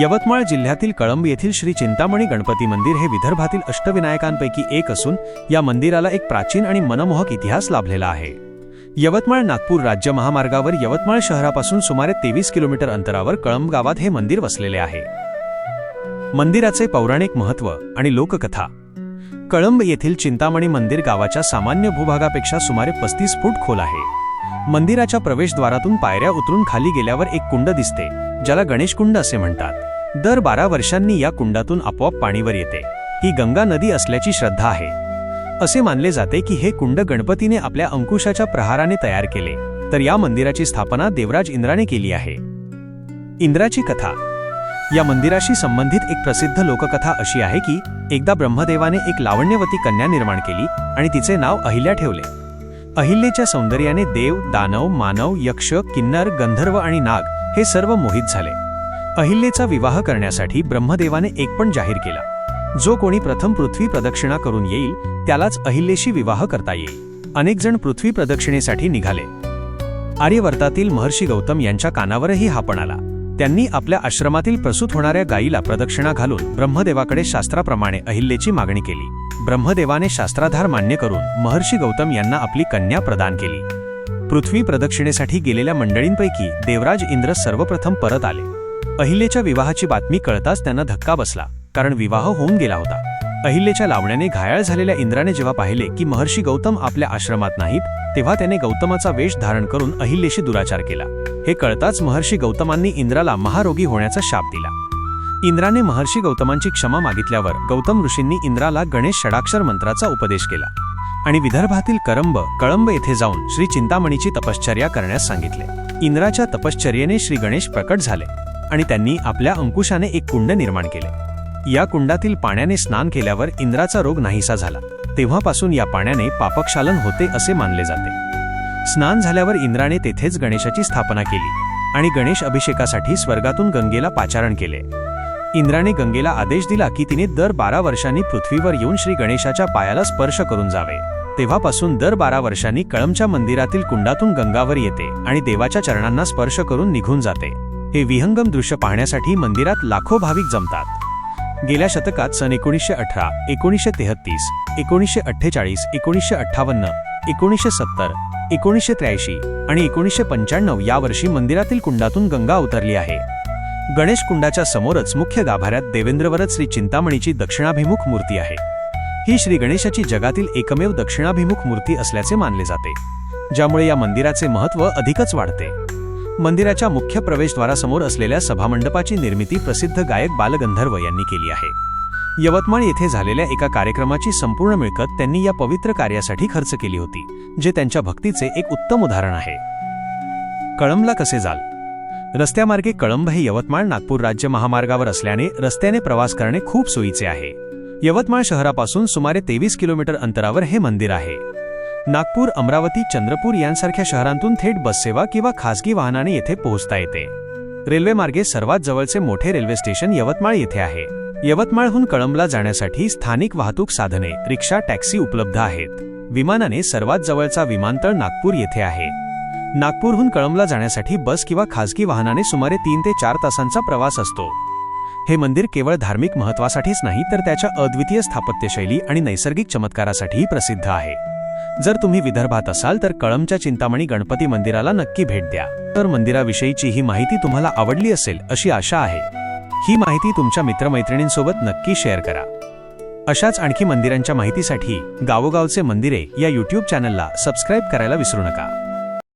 यवतमाळ जिल्ह्यातील कळंब येथील श्री चिंतामणी गणपती मंदिर हे विदर्भातील अष्टविनायकांपैकी एक असून या मंदिराला एक प्राचीन आणि मनमोहक इतिहास लाभलेला आहे. यवतमाळ नागपूर राज्य महामार्गावर यवतमाळ शहरापासून सुमारे तेवीस किलोमीटर अंतरावर कळंब गावात हे मंदिर वसलेले आहे. मंदिराचे पौराणिक महत्त्व आणि लोककथा. कळंब येथील चिंतामणी मंदिर गावाच्या सामान्य भूभागापेक्षा सुमारे पस्तीस फूट खोल आहे. मंदिराच्या प्रवेशद्वारातून पायऱ्या उतरून खाली गेल्यावर एक कुंड दिसते ज्याला गणेश कुंड असे म्हणतात. दर बारा वर्षांनी या कुंडातून आपोआप पाणीवर येते. ही गंगा नदी असल्याची श्रद्धा आहे. असे मानले जाते की हे कुंड गणपतीने आपल्या अंकुशाच्या प्रहाराने तयार केले. तर या मंदिराची स्थापना देवराज इंद्राने केली आहे. इंद्राची कथा. या मंदिराशी संबंधित एक प्रसिद्ध लोककथा अशी आहे की एकदा ब्रह्मदेवाने एक लावण्यवती कन्या निर्माण केली आणि तिचे नाव अहिल्या ठेवले. अहिल्याच्या सौंदर्याने देव दानव मानव यक्ष किन्नर गंधर्व आणि नाग हे सर्व मोहित झाले. अहिल्येचा विवाह करण्यासाठी ब्रह्मदेवाने एक पण जाहीर केला. जो कोणी प्रथम पृथ्वी प्रदक्षिणा करून येईल त्यालाच अहिल्येशी विवाह करता येईल. अनेकजण पृथ्वी प्रदक्षिणेसाठी निघाले. आर्यवर्तातील महर्षी गौतम यांच्या कानावरही हा पण आला. त्यांनी आपल्या आश्रमातील प्रसूत होणाऱ्या गायीला प्रदक्षिणा घालून ब्रह्मदेवाकडे शास्त्राप्रमाणे अहिल्येची मागणी केली. ब्रह्मदेवाने शास्त्राधार मान्य करून महर्षी गौतम यांना आपली कन्या प्रदान केली. पृथ्वी प्रदक्षिणेसाठी गेलेल्या मंडळींपैकी देवराज इंद्र सर्वप्रथम परत आले. अहिल्येच्या विवाहाची बातमी कळताच त्यांना धक्का बसला कारण विवाह होऊन गेला होता. अहिल्येच्या लावण्याने घायाळ झालेल्या इंद्राने जेव्हा पाहिले की महर्षी गौतम आपल्या आश्रमात नाहीत तेव्हा त्याने गौतमाचा वेश धारण करून अहिल्येशी दुराचार केला. हे कळताच महर्षी गौतमांनी इंद्राला महारोगी होण्याचा शाप दिला. इंद्राने महर्षी गौतमांची क्षमा मागितल्यावर गौतम ऋषींनी इंद्राला गणेश षडाक्षर मंत्राचा उपदेश केला आणि विदर्भातील करंब कळंब येथे जाऊन श्री चिंतामणीची तपश्चर्या करण्यास सांगितले. इंद्राच्या तपश्चर्येने श्री गणेश प्रकट झाले आणि त्यांनी आपल्या अंकुशाने एक कुंड निर्माण केले. या कुंडातील पाण्याने स्नान केल्यावर इंद्राचा रोग नाहीसा झाला. तेव्हापासून या पाण्याने पापक्षालन होते असे मानले जाते. स्नान झाल्यावर इंद्राने तेथेच गणेशाची स्थापना केली आणि गणेश अभिषेकासाठी स्वर्गातून गंगेला पाचारण केले. इंद्राने गंगेला आदेश दिला की तिने दर बारा वर्षांनी पृथ्वीवर येऊन श्री गणेशाच्या पायाला स्पर्श करून जावे. तेव्हापासून दर बारा वर्षांनी कळमच्या मंदिरातील कुंडातून गंगावर येते आणि देवाच्या चरणांना स्पर्श करून निघून जाते. हे विहंगम दृश्य पाहण्यासाठी मंदिरात लाखो भाविक जमतात. गेल्या शतकात सन एकोणीसशे अठरा एकोणीसशे तेहत्तीस एकोणीसशे अठ्ठेचाळीस एकोणीसशे अठ्ठावन्न एकोणीसशे सत्तर एकोणीसशे त्र्याऐंशी आणि एकोणीसशे पंच्याण्णव या वर्षी मंदिरातील कुंडातून गंगा उतरली आहे. गणेश कुंडाच्या समोरच मुख्य गाभाऱ्यात देवेंद्रवरच श्री चिंतामणीची दक्षिणाभिमुख मूर्ती आहे. ही श्री गणेशाची जगातील एकमेव दक्षिणाभिमुख मूर्ती असल्याचे मानले जाते ज्यामुळे या मंदिराचे महत्त्व अधिकच वाढते. मंदिराच्या मुख्य प्रवेशद्वारासमोर असलेल्या सभामंडपाची निर्मिती प्रसिद्ध गायक बालगंधर्व यांनी केली आहे. यवतमाळ येथे झालेल्या एका कार्यक्रमाची संपूर्ण मिळकत त्यांनी या पवित्र कार्यासाठी खर्च केली होती जे त्यांच्या भक्तीचे एक उत्तम उदाहरण आहे. कळंबला कसे जाल? रस्त्यामार्गे कळंब हे यवतमाळ नागपूर राज्य महामार्गावर असल्याने रस्त्याने प्रवास करणे खूप सोयीचे आहे. यवतमाळ शहरापासून सुमारे तेवीस किलोमीटर अंतरावर हे मंदिर आहे. नागपूर अमरावती चंद्रपूर यांसारख्या शहरांतून थेट बससेवा किंवा खासगी वाहनाने येथे पोहोचता येते. रेल्वेमार्गे सर्वात जवळचे मोठे रेल्वे स्टेशन यवतमाळ येथे आहे. यवतमाळहून कळंबला जाण्यासाठी स्थानिक वाहतूक साधने रिक्षा टॅक्सी उपलब्ध आहेत. विमानाने सर्वात जवळचा विमानतळ नागपूर येथे आहे. नागपूरहून कळंबला जाण्यासाठी बस किंवा खासगी वाहनाने सुमारे तीन ते चार तासांचा प्रवास असतो. हे मंदिर केवळ धार्मिक महत्वासाठीच नाही तर त्याच्या अद्वितीय स्थापत्यशैली आणि नैसर्गिक चमत्कारासाठीही प्रसिद्ध आहे. जर तुम्ही विदर्भात असाल तर कळमच्या चिंतामणी गणपती मंदिराला नक्की भेट द्या. तर मंदिराविषयीची ही माहिती तुम्हाला आवडली असेल अशी आशा आहे. ही माहिती तुमच्या मित्रमैत्रिणींसोबत नक्की शेअर करा. अशाच आणखी मंदिरांच्या माहितीसाठी गावोगावचे मंदिरे या यूट्यूब चॅनलला सबस्क्राईब करायला विसरू नका.